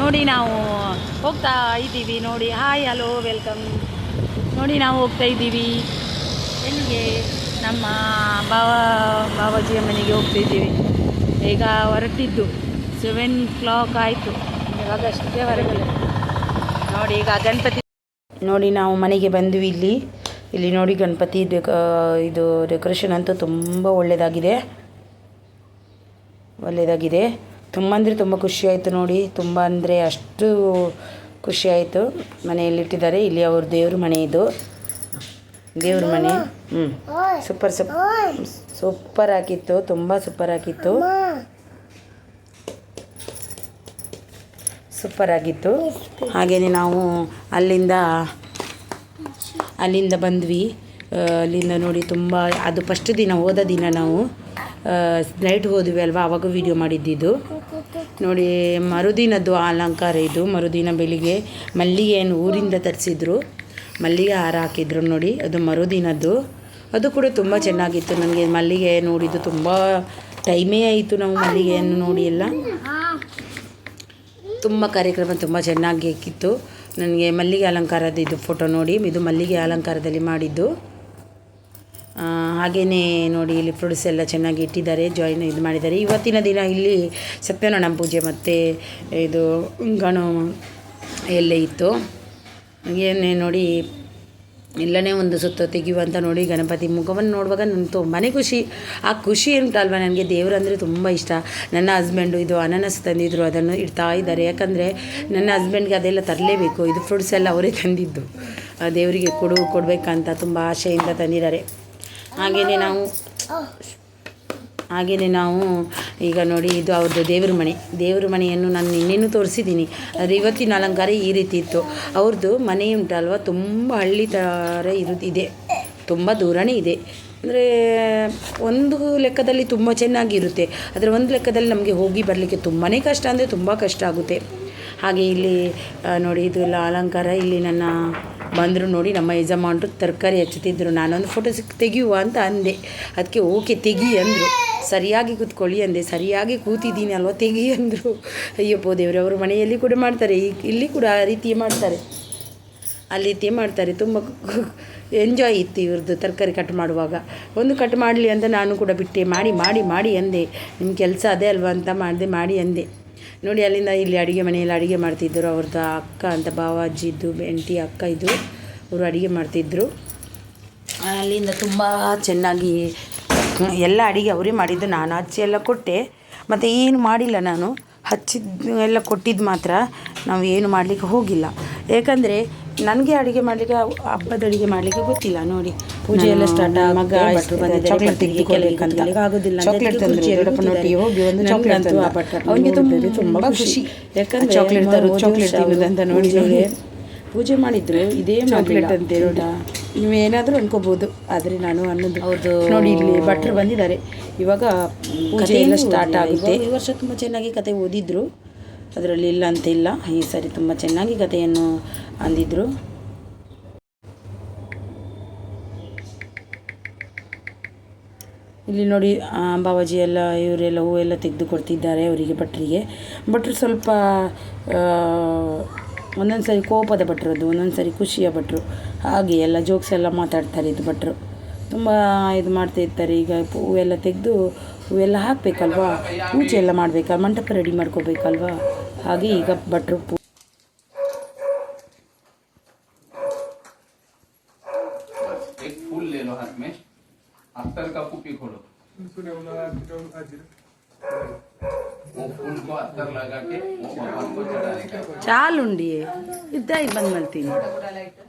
ನೋಡಿ ನಾವು ಹೋಗ್ತಾ ಇದ್ದೀವಿ ನೋಡಿ. ಹಾಯ್ ಹಲೋ ವೆಲ್ಕಮ್ ನೋಡಿ ನಾವು ಹೋಗ್ತಾ ಇದ್ದೀವಿ. ಎಲ್ಲಿಗೆ? ನಮ್ಮ ಬಾವ ಬಾಬಾಜಿಯ ಮನೆಗೆ ಹೋಗ್ತಾ ಇದ್ದೀವಿ. ಈಗ ಹೊರಟಿದ್ದು. ಸೆವೆನ್ ಕ್ಲಾಕ್ ಆಯಿತು. ಇವಾಗ ಅಷ್ಟೇ ಹೊರಗಡೆ. ನೋಡಿ ಈಗ ಗಣಪತಿ ನೋಡಿ ನಾವು ಮನೆಗೆ ಬಂದ್ವಿ ಇಲ್ಲಿ. ಇಲ್ಲಿ ನೋಡಿ ಗಣಪತಿ ಡೆಕ ಇದು ಡೆಕೋರೇಷನ್ ಅಂತೂ ತುಂಬ ಒಳ್ಳೆಯದಾಗಿದೆ ಒಳ್ಳೆಯದಾಗಿದೆ ತುಂಬ ಅಂದರೆ ತುಂಬ ಖುಷಿಯಾಯಿತು ನೋಡಿ. ತುಂಬ ಅಂದರೆ ಅಷ್ಟು ಖುಷಿ ಆಯಿತು. ಮನೆಯಲ್ಲಿಟ್ಟಿದ್ದಾರೆ ಇಲ್ಲಿ ಅವ್ರ ದೇವ್ರ ಮನೆ ಇದು. ದೇವ್ರ ಮನೆ. ಹ್ಞೂ ಸೂಪರ್ ಸೂಪ್ ಸೂಪರ್ ಆಗಿತ್ತು ತುಂಬ ಸೂಪರ್ ಆಗಿತ್ತು ಸೂಪರ್ ಆಗಿತ್ತು. ಹಾಗೆಯೇ ನಾವು ಅಲ್ಲಿಂದ ಅಲ್ಲಿಂದ ಬಂದ್ವಿ. ಅಲ್ಲಿಂದ ನೋಡಿ ತುಂಬ ಅದು ಫಸ್ಟ್ ದಿನ ಹೋದ ದಿನ ನಾವು. ನೈಟ್ ಹೋದ್ವಿ ಅಲ್ವಾ? ಅವಾಗ ವಿಡಿಯೋ ಮಾಡಿದ್ದಿದ್ದು. ನೋಡಿ, ಮರುದಿನದ್ದು ಅಲಂಕಾರ ಇದು. ಮರುದಿನ ಬೆಳಿಗ್ಗೆ ಮಲ್ಲಿಗೆಯನ್ನು ಊರಿಂದ ತರಿಸಿದ್ರು. ಮಲ್ಲಿಗೆ ಹಾರ ಹಾಕಿದ್ರು ನೋಡಿ, ಅದು ಮರುದಿನದ್ದು. ಅದು ಕೂಡ ತುಂಬ ಚೆನ್ನಾಗಿತ್ತು ನನಗೆ. ಮಲ್ಲಿಗೆ ನೋಡಿದ್ದು ತುಂಬ ಟೈಮೇ ಆಯಿತು ನಾವು ಮಲ್ಲಿಗೆಯನ್ನು ನೋಡಿ ಎಲ್ಲ. ತುಂಬ ಕಾರ್ಯಕ್ರಮ ತುಂಬ ಚೆನ್ನಾಗಿ ಹಾಕಿತ್ತು ನನಗೆ ಮಲ್ಲಿಗೆ ಅಲಂಕಾರದ ಇದು ಫೋಟೋ ನೋಡಿ. ಇದು ಮಲ್ಲಿಗೆ ಅಲಂಕಾರದಲ್ಲಿ ಮಾಡಿದ್ದು. ಹಾಗೆಯೇ ನೋಡಿ ಇಲ್ಲಿ ಫ್ರೂಟ್ಸ್ ಎಲ್ಲ ಚೆನ್ನಾಗಿ ಇಟ್ಟಿದ್ದಾರೆ ಜಾಯಿನ್ ಇದು ಮಾಡಿದ್ದಾರೆ. ಇವತ್ತಿನ ದಿನ ಇಲ್ಲಿ ಸತ್ಯನಾರಾಯಣ ಪೂಜೆ ಮತ್ತು ಇದು ಗಣ ಎಲ್ಲ ಇತ್ತು. ಏನೇ ನೋಡಿ ಎಲ್ಲನೇ ಒಂದು ಸುತ್ತ ತೆಗೆಯುವಂಥ ನೋಡಿ ಗಣಪತಿ ಮುಖವನ್ನು ನೋಡುವಾಗ ನನಗೆ ತುಂಬಾ ಖುಷಿ. ಆ ಖುಷಿ ಉಂಟಲ್ವ ನನಗೆ? ದೇವರಂದರೆ ತುಂಬ ಇಷ್ಟ. ನನ್ನ ಹಸ್ಬೆಂಡು ಇದು ಅನಾನಸ್ ತಂದಿದ್ದರು ಅದನ್ನು ಇಡ್ತಾ ಇದ್ದಾರೆ. ಯಾಕಂದರೆ ನನ್ನ ಹಸ್ಬೆಂಡ್ಗೆ ಅದೆಲ್ಲ ತರಲೇಬೇಕು. ಇದು ಫ್ರೂಟ್ಸ್ ಎಲ್ಲ ಅವರೇ ತಂದಿದ್ದು. ದೇವರಿಗೆ ಕೊಡು, ಕೊಡಬೇಕಂತ ತುಂಬ ಆಶೆಯಿಂದ ತಂದಿದ್ದಾರೆ. ಹಾಗೆಯೇ ನಾವು ಹಾಗೆಯೇ ನಾವು ಈಗ ನೋಡಿ ಇದು ಅವ್ರದ್ದು ದೇವ್ರ ಮನೆ. ದೇವ್ರ ಮನೆಯನ್ನು ನಾನು ನಿನ್ನೆನೂ ತೋರಿಸಿದ್ದೀನಿ. ಆದರೆ ಇವತ್ತಿನ ಅಲಂಕಾರ ಈ ರೀತಿ ಇತ್ತು. ಅವ್ರದ್ದು ಮನೆ ಉಂಟಲ್ವ? ತುಂಬ ಹಳ್ಳಿ ಥರ ಇರುತ್ತಿದೆ ತುಂಬ ದೂರನೇ ಇದೆ. ಅಂದರೆ ಒಂದು ಲೆಕ್ಕದಲ್ಲಿ ತುಂಬ ಚೆನ್ನಾಗಿರುತ್ತೆ ಆದರೆ ಒಂದು ಲೆಕ್ಕದಲ್ಲಿ ನಮಗೆ ಹೋಗಿ ಬರಲಿಕ್ಕೆ ತುಂಬಾ ಕಷ್ಟ, ಅಂದರೆ ತುಂಬ ಕಷ್ಟ ಆಗುತ್ತೆ. ಹಾಗೆ ಇಲ್ಲಿ ನೋಡಿ ಇದು ಅಲಂಕಾರ. ಇಲ್ಲಿ ನನ್ನ ಬಂದರು ನೋಡಿ ನಮ್ಮ ಯಜಮಾನರು ತರಕಾರಿ ಹಚ್ಚುತ್ತಿದ್ದರು ನಾನೊಂದು ಫೋಟೋ ಸಿಕ್, ತೆಗೆಯುವ ಅಂತ ಅಂದೆ. ಅದಕ್ಕೆ ಓಕೆ, ತೆಗಿ ಅಂದರು. ಸರಿಯಾಗಿ ಕೂತ್ಕೊಳ್ಳಿ ಅಂದೆ. ಸರಿಯಾಗಿ ಕೂತಿದ್ದೀನಿ ಅಲ್ವ, ತೆಗಿ ಅಂದರು. ಅಯ್ಯಪ್ಪೋ ದೇವ್ರೆ, ಅವರು ಮನೆಯಲ್ಲಿ ಕೂಡ ಮಾಡ್ತಾರೆ. ಈ, ಇಲ್ಲಿ ಕೂಡ ಆ ರೀತಿ ಮಾಡ್ತಾರೆ. ಆ ರೀತಿ ಮಾಡ್ತಾರೆ. ತುಂಬ ಎಂಜಾಯ್ ಇತ್ತು ಇವ್ರದ್ದು ತರಕಾರಿ ಕಟ್ ಮಾಡುವಾಗ. ಒಂದು ಕಟ್ ಮಾಡಲಿ ಅಂತ ನಾನು ಕೂಡ ಬಿಟ್ಟೆ. ಮಾಡಿ ಮಾಡಿ ಮಾಡಿ ಅಂದೆ. ನಿಮ್ಮ ಕೆಲಸ ಅದೇ ಅಲ್ವಾ ಅಂತ ಮಾಡಿದೆ, ಮಾಡಿ ಅಂದೆ. ನೋಡಿ, ಅಲ್ಲಿಂದ ಇಲ್ಲಿ ಅಡುಗೆ ಮನೆಯಲ್ಲಿ ಅಡುಗೆ ಮಾಡ್ತಿದ್ದರು ಅವ್ರದ್ದು ಅಕ್ಕ ಅಂತ ಭಾವಾಜಿದ್ದು ಬೆಂಟಿ ಅಕ್ಕ ಇದು ಅವರು ಅಡುಗೆ ಮಾಡ್ತಿದ್ದರು ಅಲ್ಲಿಂದ ತುಂಬ ಚೆನ್ನಾಗಿ ಎಲ್ಲ ಅಡುಗೆ ಅವರೇ ಮಾಡಿದ್ದು. ನಾನು ಹಚ್ಚಿ ಎಲ್ಲ ಕೊಟ್ಟೆ. ಮತ್ತು ಏನು ಮಾಡಿಲ್ಲ ನಾನು. ಹಚ್ಚಿದ್ದು ಎಲ್ಲ ಕೊಟ್ಟಿದ್ದು ಮಾತ್ರ. ನಾವು ಏನು ಮಾಡಲಿಕ್ಕೆ ಹೋಗಿಲ್ಲ. ಏಕೆಂದರೆ ನನಗೆ ಅಡುಗೆ ಮಾಡಲಿಕ್ಕೆ ಹಬ್ಬದ ಅಡುಗೆ ಮಾಡಲಿಕ್ಕೆ ಗೊತ್ತಿಲ್ಲ ನೋಡಿ. ಪೂಜೆ ಎಲ್ಲ ಸ್ಟಾರ್ಟ್ ಮಗ ಚಾಕ್ಲೇಟ್ ತೆಗೆದುಕೊಳ್ಳಬೇಕಂತ ಆಗೋದಿಲ್ಲ. ಚಾಕ್ಲೇಟ್ ತಂದ್ರೆ ದೊಡ್ಡಪ್ಪನೊಟ್ಟಿಗೆ ಹೋಗಿ ಒಂದು ಚಾಕ್ಲೇಟ್ ಅವನಿಗೆ ತುಂಬ ತುಂಬ ಖುಷಿ. ಯಾಕಂದ್ರೆ ಚಾಕ್ಲೇಟ್ ತರು ಚಾಕ್ಲೇಟ್ ತಿನ್ನೋದಂತ ನೋಡಿ ಪೂಜೆ ಮಾಡಿದ್ರು ಇದೇ ಚಾಕ್ಲೇಟ್ ಅಂತ ಹೇಳೋಣ ನೀವೇನಾದರೂ ಅನ್ಕೋಬಹುದು ಆದರೆ ನಾನು ಅನ್ನೋದು ಹೌದು ನೋಡಿ ಇಲ್ಲಿ ಭಟ್ರು ಬಂದಿದ್ದಾರೆ. ಇವಾಗ ಪೂಜೆ ಎಲ್ಲ ಸ್ಟಾರ್ಟ್ ಆಗುತ್ತೆ. ಈ ವರ್ಷ ತುಂಬ ಚೆನ್ನಾಗಿ ಕತೆ ಓದಿದ್ರು. ಅದರಲ್ಲಿ ಇಲ್ಲ ಅಂತ ಇಲ್ಲ. ಈ ಸರಿ ತುಂಬ ಚೆನ್ನಾಗಿ ಕಥೆಯನ್ನು ಅಂದಿದ್ರು. ಇಲ್ಲಿ ನೋಡಿ ಅಂಬಾವಾಜಿ ಎಲ್ಲ, ಇವರೆಲ್ಲ ಹೂವೆಲ್ಲ ತೆಗೆದು ಕೊಡ್ತಿದ್ದಾರೆ ಅವರಿಗೆ ಭಟ್ರಿಗೆ. ಭಟ್ರು ಸ್ವಲ್ಪ ಒಂದೊಂದು ಸರಿ ಕೋಪದ ಭಟ್ರು ಅದು, ಒಂದೊಂದು ಸರಿ ಖುಷಿಯ ಭಟ್ರು. ಹಾಗೆ ಎಲ್ಲ ಜೋಕ್ಸ್ ಎಲ್ಲ ಮಾತಾಡ್ತಾರೆ ಇದು ಭಟ್ರು. ತುಂಬ ಇದು ಮಾಡ್ತಾ ಇರ್ತಾರೆ. ಈಗ ಹೂವೆಲ್ಲ ತೆಗೆದು ಇವೆಲ್ಲ ಹಾಕಬೇಕಲ್ವಾ? ಪೂಜೆ ಎಲ್ಲ ಮಾಡಬೇಕಲ್ವ ಮಂಟಪ ರೆಡಿ ಮಾಡ್ಕೋಬೇಕಲ್ವಾ? ಹಾಗೆ ಈಗ ಭಟ್ರು ಪೂ ಚಾಲುಂಡಿ ಇದ್ದಾಗಿ ಬಂದ್ ಮಾಡ್ತೀನಿ.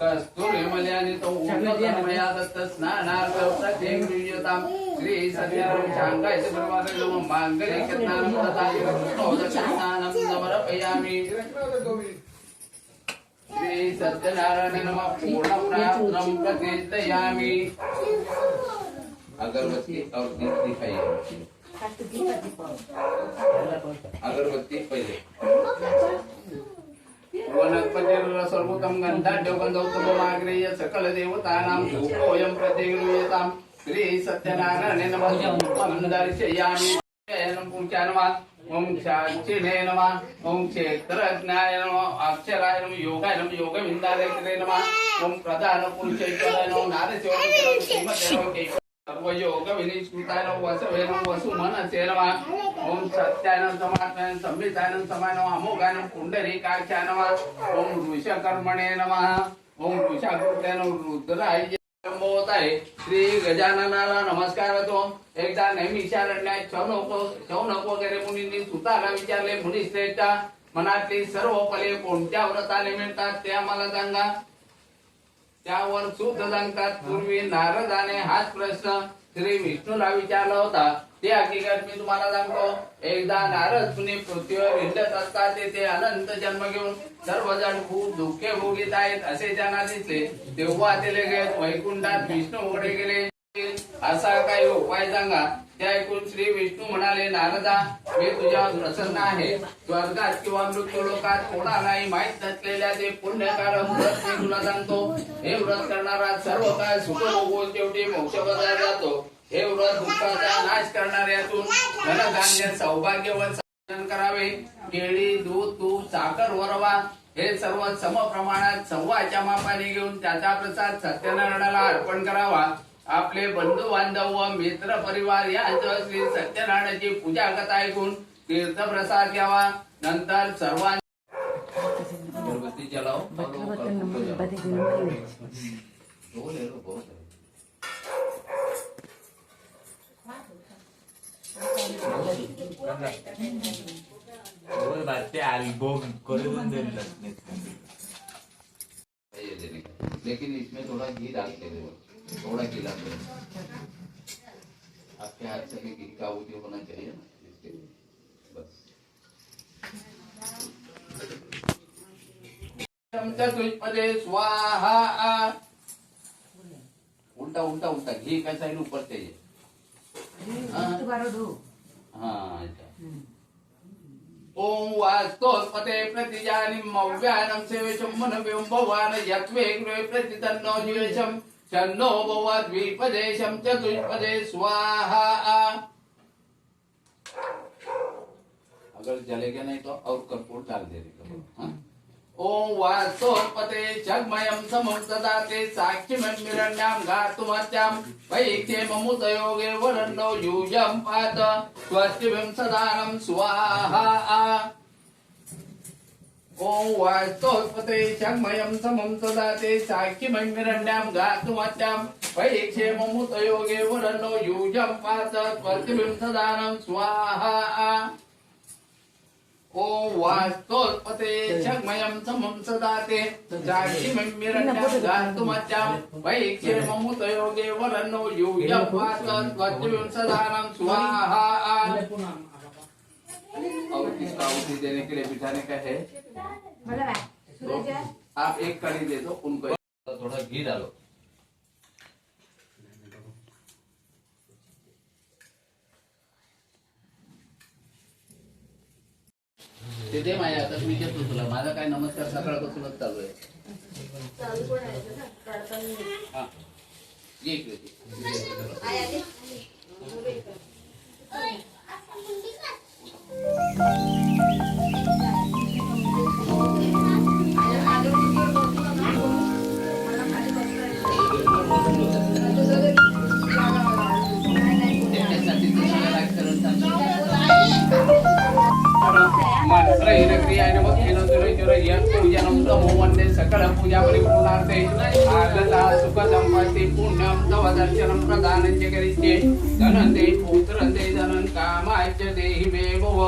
कस्तुरीमल्यानितो उन्नतमयादत्तः स्नानार्थं केन्द्रीयतां श्रीसत्यरूपाङ्गं इति ब्रह्मकल्पं माङ्गलिकज्ञानं तथा योगदक्षिणानं समर्पयामि श्रीसत्यनारायण नमः पूर्णप्राप्तं प्रतिष्ठयामि अगरबत्ती और दीप दिखाइए अगरबत्ती पहले వనస్పతిర్ల సర్వతం గంధాఢ్యోగంధౌతుమ మాగ్రేయ సకల దేవతానాం సూక్తోయం ప్రతిగృహ్యతాం శ్రీ సత్యనారాయణ నమః దర్శయామి శయనం सर्वयोग विनिष्कृताय वसवे नमः वसुमनसे नमः ओम सत्यानं समात्मनं संविधानं समाय नमः अमोघानं पुंडरीकाक्षाय नमः ओम ऋषकर्मणे नमः। ओम ऋषाकृते रुद्राय आहे श्री गजाननाला नमस्कार तो। एकदा नेहमी विचारण्यात शौनक वगैरे मुनींनी सुताला विचारले मुनिश्रेष्ठ मनातली सर्व फले कोणत्या व्रताने मिळतात ते आम्हाला सांगा. त्यावर सुत सांगतात. पूर्वी नारदाने हाच प्रश्न श्री विष्णूला विचारला होता. ते हकीकत मी तुम्हाला सांगतो. एकदा नारद कुणी पृथ्वीवर हिंडत असतात तेथे अनंत जन्म घेऊन सर्वजण खूप दुःखे भोगीत आहेत असे त्यांना दिसले. तेव्हा ते लगेच वैकुंठात विष्णू उघडे गेले. असा काही उपाय सांगा. ते ऐकून श्री विष्णू म्हणाले नारदा मी तुझ्यावर प्रसन्न आहे. स्वर्गात किंवा मृत्यू लोकात कोणालाही माहीत नसलेल्या ते पुण्यकारक व्रत मी तुला सांगतो. हे व्रत करणारा सर्व काय सुख भोगून शेवटी बदला जातो. हे व्रत दुःखाचा नाश करणाऱ्यातून धनधान्य सौभाग्यवत संपादन करावे. केळी दूध तूप साखर वरवा हे सर्व सम प्रमाणात सव्वाच्या मापाने घेऊन त्याचा प्रसाद सत्यनारायणाला अर्पण करावा. आपले बंधू बांधव व मित्र परिवार श्री सत्यनारायणाची पूजा कथा ऐकून तीर्थप्रसाद घ्यावा. नंतर सर्वांनी अगरबत्ती जलाओ का। लेकिन इसमें थोड़ा घी डालते हुए थोड़ा घी डालते आपके हाथ से भी घी का उपयोग होना चाहिए ना इसके लिए। बस। स्वाहा। उल्टा उल्टा उल्टा घी का साइड ऊपर चाहिए हाँ। हाँ अच्छा ओम वास्तोत्पते प्रतिजानि मव्यानं सेवेशं मनव्यं भवान यत्वे गृहे प्रतितन्नो जीवेशं चन्नो भवद्विपदेशं चतुष्पदे स्वाहा। अगर जलेगा नहीं तो और कर्पूर डाल दे हाँ? ओम वास्तोत्पते जगमयं समं ददाते साक्षिमं मिरण्यां गातुमत्यां वैक्षे ममुतयोगे वरन्नो यूयं पात। स्वस्तिभिं सदानं स्वाहा। ఓం వాస్తోత్పతే చర్మయం సమం సదాతే సాఖ్యమై మిరణ్యాం గాతుమత్యాం వైక్షేమముతయోగే వరన్నో యూజం పాత స్వర్తిబిం సదానం స్వాహ ఓం వాస్తోత్పతే చర్మయం సమం సదాతే సాఖ్యమై మిరణ్యాం గాతుమత్యాం వైక్షేమముతయోగే వరన్నో యూజం పాత స్వర్తిబిం సదానం స్వాహ और किसका आहुति देने के लिए बिठाने का है। तो आप एक कड़ी दे दो उनको थोड़ा घी डालो। ते दे माझ्या हातात मी घेतो तुला. माझा काय नमस्कार सकाळपासूनच चालू आहे. हा. Ada सुख संपत्ति पुण्यम तव दर्शनम प्रदानं च करिष्ये। धनं दे पुत्रं दे धनं कामाय च देहि मे भव।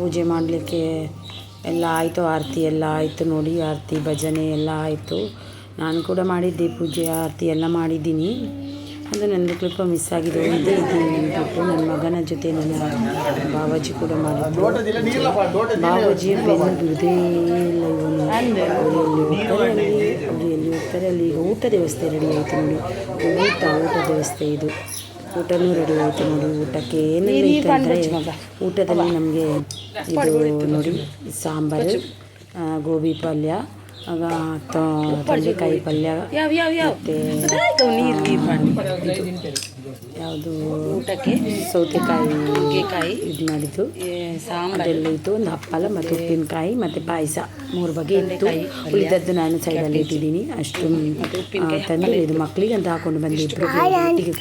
ಪೂಜೆ ಮಾಡಲಿಕ್ಕೆ ಎಲ್ಲ ಆಯಿತು, ಆರತಿ ಎಲ್ಲ ಆಯಿತು ನೋಡಿ, ಆರತಿ ಭಜನೆ ಎಲ್ಲ ಆಯಿತು. ನಾನು ಕೂಡ ಮಾಡಿದ್ದೆ ಪೂಜೆ, ಆರತಿ ಎಲ್ಲ ಮಾಡಿದ್ದೀನಿ. ಅದು ನನ್ನ ಕ್ಲಿಪ್ಪ ಮಿಸ್ ಆಗಿದೆ ಇದೇ ಇದ್ದೀನಿ ನೆನ್ಪಿಟ್ಟು ನನ್ನ ಮಗನ ಜೊತೆ ನನ್ನ ಬಾವಾಜಿ ಕೂಡ ಮಾಡಿದ್ದು. ಬಾವಾಜಿ ಬೆನ್ನು ಇಲ್ಲ ಇವನು ಎಲ್ಲಿ ಹೋಗ್ತಾರೆ, ಅಲ್ಲಿ ಎಲ್ಲಿ ಹೋಗ್ತಾರೆ, ಅಲ್ಲಿ ಊಟದ ಊಟ ವ್ಯವಸ್ಥೆ ರೆಡಿ ಆಯಿತು ನೋಡಿ. ಊಟ, ಊಟದ ವ್ಯವಸ್ಥೆ ಇದು. ಊಟನೂ ರೆಡಿ ಆಯಿತು ನೋಡಿ ಊಟಕ್ಕೆ ಏನೆಲ್ಲ ಅಂದರೆ ಊಟದಲ್ಲಿ ನಮಗೆ ಇದು ನೋಡಿ ಸಾಂಬಾರು ಗೋಬಿ ಪಲ್ಯ ತೊಂಡೆಕಾಯಿ ಪಲ್ಯ ಮತ್ತು ಯಾವುದು ಊಟಕ್ಕೆ? ಸೌತೆಕಾಯಿ ಕಾಯಿ ಇದು ಮಾಡಿದ್ದು. ಸಾಂಬಾರೆಲ್ಲ ಇತ್ತು ಒಂದು ಹಪ್ಪಳ ಮತ್ತು ಉಪ್ಪಿನಕಾಯಿ ಮತ್ತು ಪಾಯಸ ಮೂರು ಬಗೆ ಇತ್ತು. ಉಳಿದದ್ದು ನಾನು ಸೈಡಲ್ಲಿ ಇಟ್ಟಿದ್ದೀನಿ. ಅಷ್ಟು ತಂದು ಇದು ಮಕ್ಕಳಿಗೆ ಅಂತ ಹಾಕೊಂಡು ಬಂದೆ ಇಬ್ಬರು ಒಟ್ಟಿಗೆ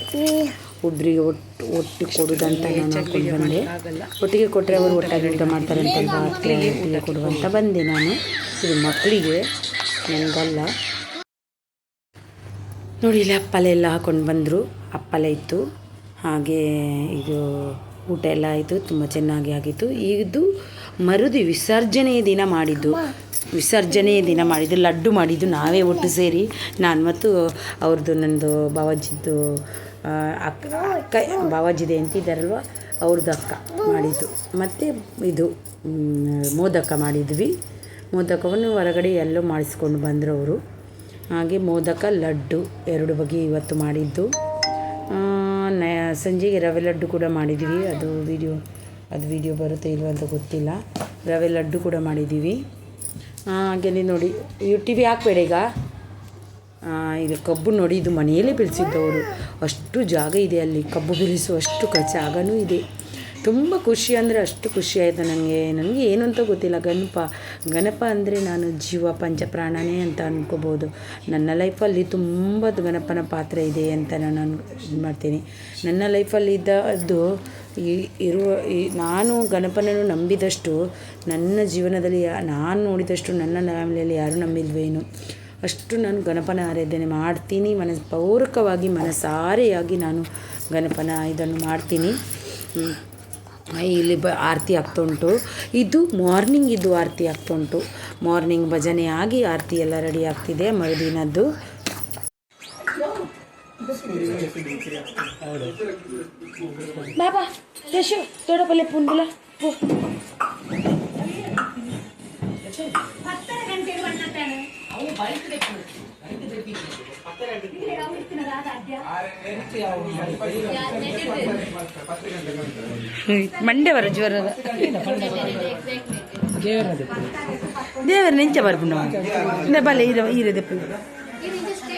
ಒಬ್ಬರಿಗೆ ಒಟ್ಟು ಒಟ್ಟು ಕೊಡೋದಂತ ನಾನು ಹಾಕೊಂಡು ಬಂದೆ. ಒಟ್ಟಿಗೆ ಕೊಟ್ಟರೆ ಅವರು ಒಟ್ಟಾಗಿ ಊಟ ಮಾಡ್ತಾರೆ ಅಂತ ಒಟ್ಟಿಗೆ ಕೊಡುವಂತ ಬಂದೆ ನಾನು. ಇದು ಮಕ್ಕಳಿಗೆ, ನನಗಲ್ಲ. ನೋಡಿ, ಇಲ್ಲಿ ಅಪ್ಪಲೆ ಎಲ್ಲ ಹಾಕೊಂಡು ಬಂದರು. ಅಪ್ಪಲೆ ಇತ್ತು. ಹಾಗೆ ಇದು ಊಟ ಎಲ್ಲ ಆಯಿತು. ತುಂಬ ಚೆನ್ನಾಗಿ ಆಗಿತ್ತು. ಇದು ಮರುದಿ ವಿಸರ್ಜನೆಯ ದಿನ ಮಾಡಿದ್ದು. ವಿಸರ್ಜನೆಯ ದಿನ ಮಾಡಿದ್ದು, ಲಡ್ಡು ಮಾಡಿದ್ದು ನಾವೇ ಒಟ್ಟು ಸೇರಿ. ನಾನು ಮತ್ತು ಅವ್ರದ್ದು ನನ್ನದು ಬಾವಾಜಿದ್ದು ಅಕ್ಕ ಅಕ್ಕ ಬಾವಾಜಿದೆ ಅಂತಿದ್ದಾರಲ್ವ ಅವ್ರದ್ದು ಅಕ್ಕ ಮಾಡಿದ್ದು. ಮತ್ತು ಇದು ಮೋದಕ ಮಾಡಿದ್ವಿ. ಮೋದಕವನ್ನು ಹೊರಗಡೆ ಎಲ್ಲೋ ಮಾಡಿಸ್ಕೊಂಡು ಬಂದರು ಅವರು. ಹಾಗೆ ಮೋದಕ, ಲಡ್ಡು ಎರಡು ಬಗೆ ಇವತ್ತು ಮಾಡಿದ್ದು. ನ, ಸಂಜೆಗೆ ರವೆ ಲಡ್ಡು ಕೂಡ ಮಾಡಿದ್ದೀವಿ ಅದು ವಿಡಿಯೋ ಅದು ವಿಡಿಯೋ ಬರುತ್ತೆ ಇಲ್ವ ಅಂತ ಗೊತ್ತಿಲ್ಲ. ರವೆ ಲಡ್ಡು ಕೂಡ ಮಾಡಿದ್ದೀವಿ. ಹಾಗೆಯೇ ನೋಡಿ. ಇವು ಟಿ ವಿ ಹಾಕ್ಬೇಡ ಈಗ. ಇದು ಕಬ್ಬು ನೋಡಿ, ಇದು ಮನೆಯಲ್ಲೇ ಬೆಳೆಸಿದ್ದವರು. ಅಷ್ಟು ಜಾಗ ಇದೆ ಅಲ್ಲಿ. ಕಬ್ಬು ಬೆಳೆಸುವಷ್ಟು ಜಾಗನೂ ಇದೆ. ತುಂಬ ಖುಷಿ ಅಂದರೆ ಅಷ್ಟು ಖುಷಿ ಆಯಿತು ನನಗೆ. ನನಗೆ ಏನು ಅಂತ ಗೊತ್ತಿಲ್ಲ. ಗಣಪ ಗಣಪ ಅಂದರೆ ನಾನು ಜೀವ ಪಂಚಪ್ರಾಣನೇ ಅಂತ ಅಂದ್ಕೋಬೋದು ನನ್ನ ಲೈಫಲ್ಲಿ ತುಂಬ ಗಣಪನ ಪಾತ್ರ ಇದೆ ಅಂತ ನಾನು ಇದು ಮಾಡ್ತೀನಿ. ನನ್ನ ಲೈಫಲ್ಲಿ ಇದ್ದದ್ದು ಈ ಇರುವ ಈ ನಾನು ಗಣಪನನ್ನು ನಂಬಿದಷ್ಟು ನನ್ನ ಜೀವನದಲ್ಲಿ ನಾನು ನೋಡಿದಷ್ಟು ನನ್ನ ಫ್ಯಾಮಿಲಿಯಲ್ಲಿ ಯಾರು ನಂಬಿಲ್ವೇನು ಅಷ್ಟು ನಾನು ಗಣಪನ ಆರಾಧನೆ ಮಾಡ್ತೀನಿ, ಮನಸ್, ಪೌರಕವಾಗಿ ಮನಸಾರೆಯಾಗಿ ನಾನು ಗಣಪನ ಇದನ್ನು ಮಾಡ್ತೀನಿ. ಇಲ್ಲಿ ಬ, ಆರತಿ ಆಗ್ತಾ ಇದು ಮಾರ್ನಿಂಗ್ ಇದು ಆರತಿ ಆಗ್ತಾ ಮಾರ್ನಿಂಗ್ ಭಜನೆ ಆಗಿ ಆರತಿ ಎಲ್ಲ ರೆಡಿ ಆಗ್ತಿದೆ ಮರುದಿನದ್ದು. ಬಾಬಾ ಯಶು ತೋಡಪಲ್ಲೆ ಪುಂಡುಲ ಮಂಡೆ ಬರ ಜ್ವರದ ದೇವರ ನೆಂಚ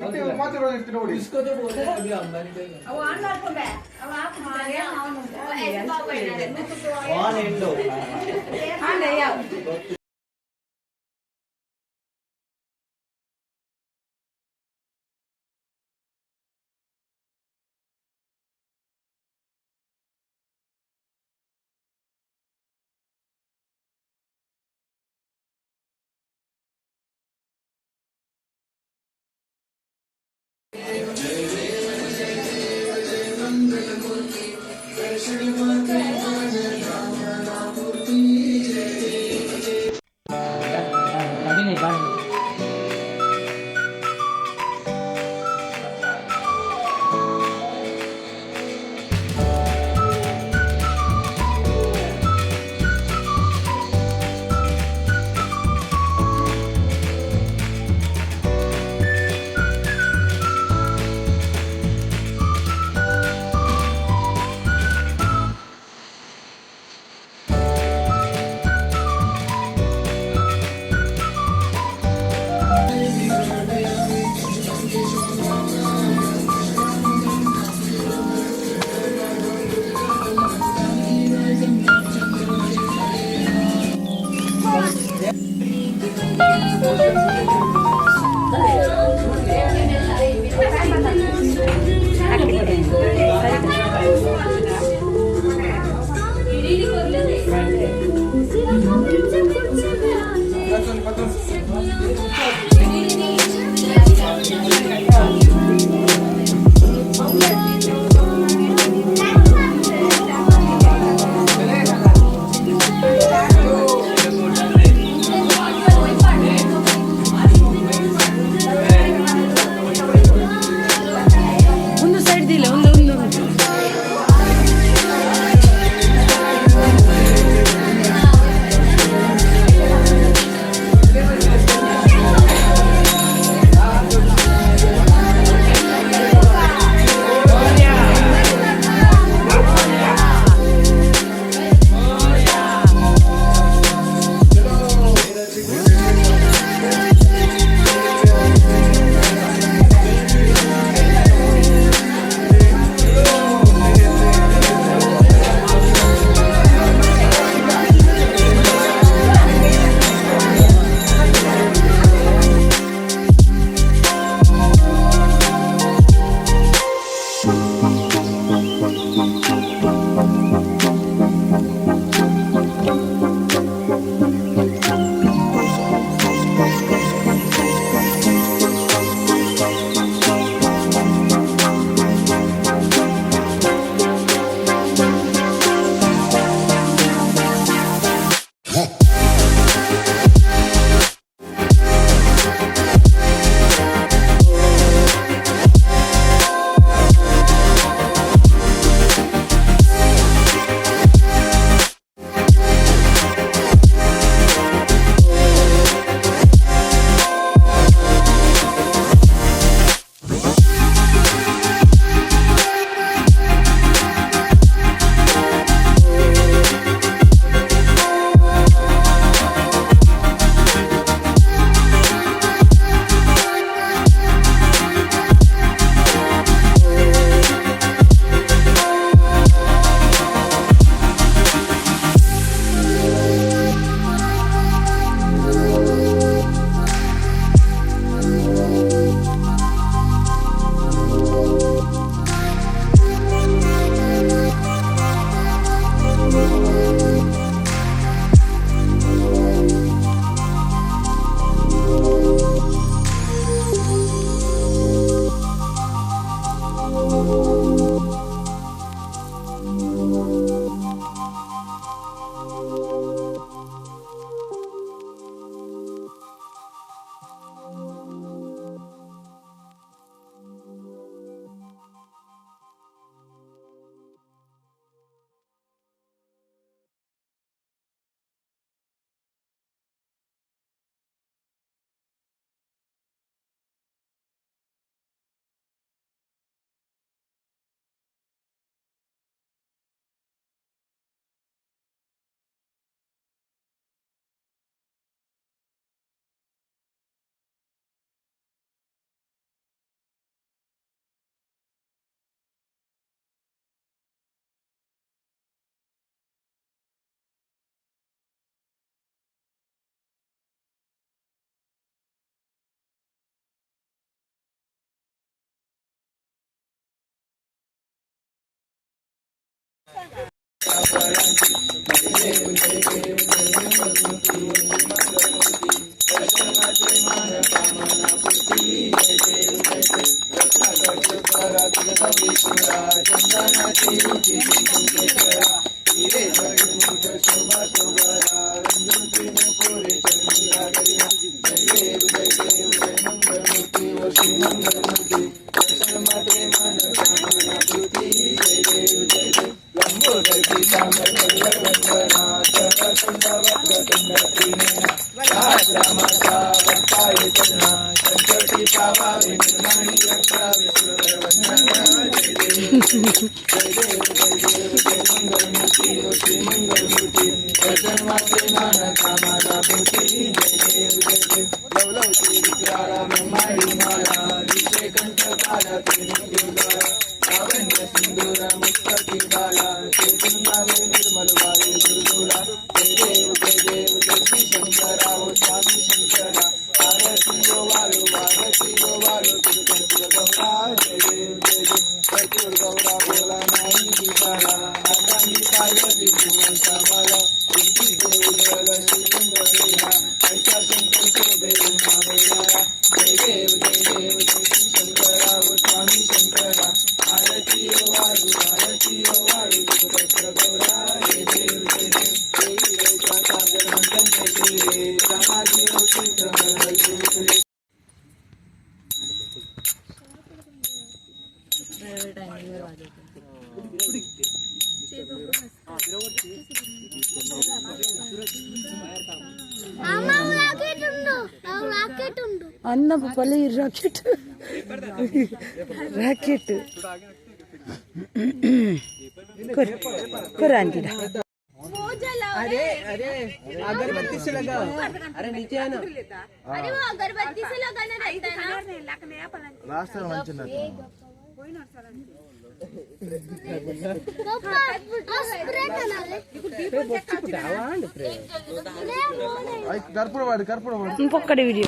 ಮತ್ತೆ ಮತ್ತೆ ಇರ್ತೀರಿ ನೋಡಿ ಇಸ್ಕೋದೇ ಬೋಲೇ ಅಭಿ ಅಂಬಾನಿ ಕೈ ಅವ ಆನ್ ಮಾಡ್ಕೊಂಡೆ ಅವ ಆಫ್ ಮಾಡಿ ಅವನು ಅವನು ಎಂಡು ಆನ್ ಯಾವ शोभा शोभा रंग पूरी రాకెట్ రాకెట్ కురాంటిడ अरे वो अगरबत्ती से लगाना रहता है ना पप्पा, और स्प्रे करना रे। ले, वो नहीं। కర్పూరవాడు కర్పూరవాడు ఇంకొకటి వీడియో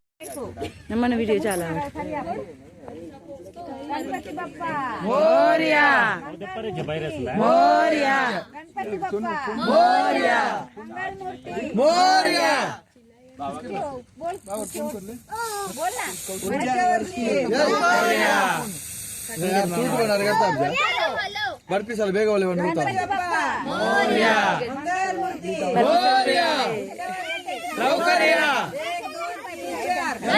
మన వీడియో చాలా. మోరియా. మోరియా. మోరియా. మోరియా. ಬರ್ಪೀಸಲ್ಲ ಬೇಗ ಒಳ್ಳೆ ಒಂದು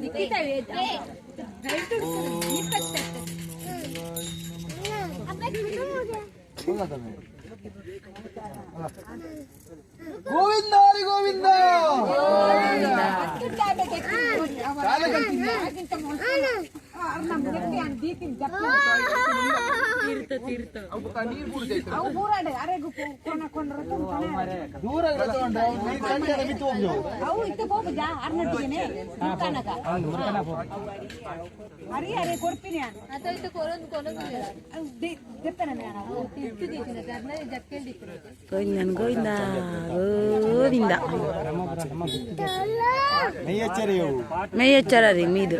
ನಿಕ್ಕಿತಾವೆ ಗೋವಿಂದ ಹರಿ ಗೋವಿಂದ ಗೋವಿಂದ तीर्थ तीर्थ ದೂರ ಅರೆ ಅರೆ ಕೊಡ್ತೀನಿ ಅಥವಾ ಇದು ಕೊರೊಂದು ಕೊರೊಂದು ಜಪ್ಪನ ಗೋವಿಂದನ್ ಗೋವಿಂದ ಗೋವಿಂದ ಮೆಯ್ಯಚ್ಚರ ರೀ ಮೀದು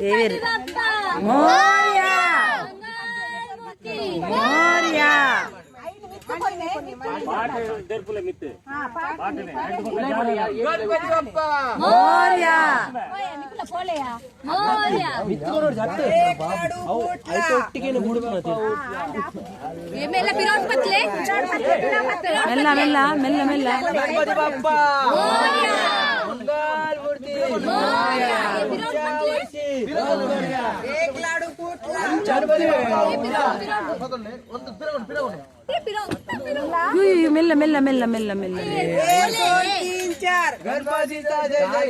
దేవీర్ మోర్యా మోర్యా మోర్యా మెల్ల మెల్ల మెల్ల మెల్ల మెల్ల మెల్ల మెల్ల మెల్ల మెల్ల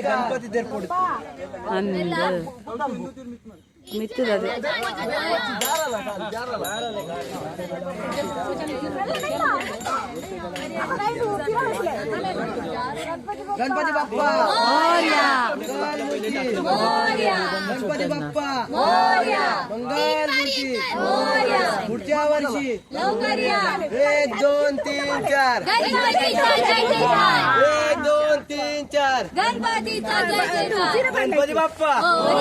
గణపతి గణపతి मित्र गणपती बाप्पा. गणपती बाप्पा. मंगल मूर्ती. पुढच्या वर्षी एक दोन तीन चार. एक दोन तीन चार. गणपती बाप्पा.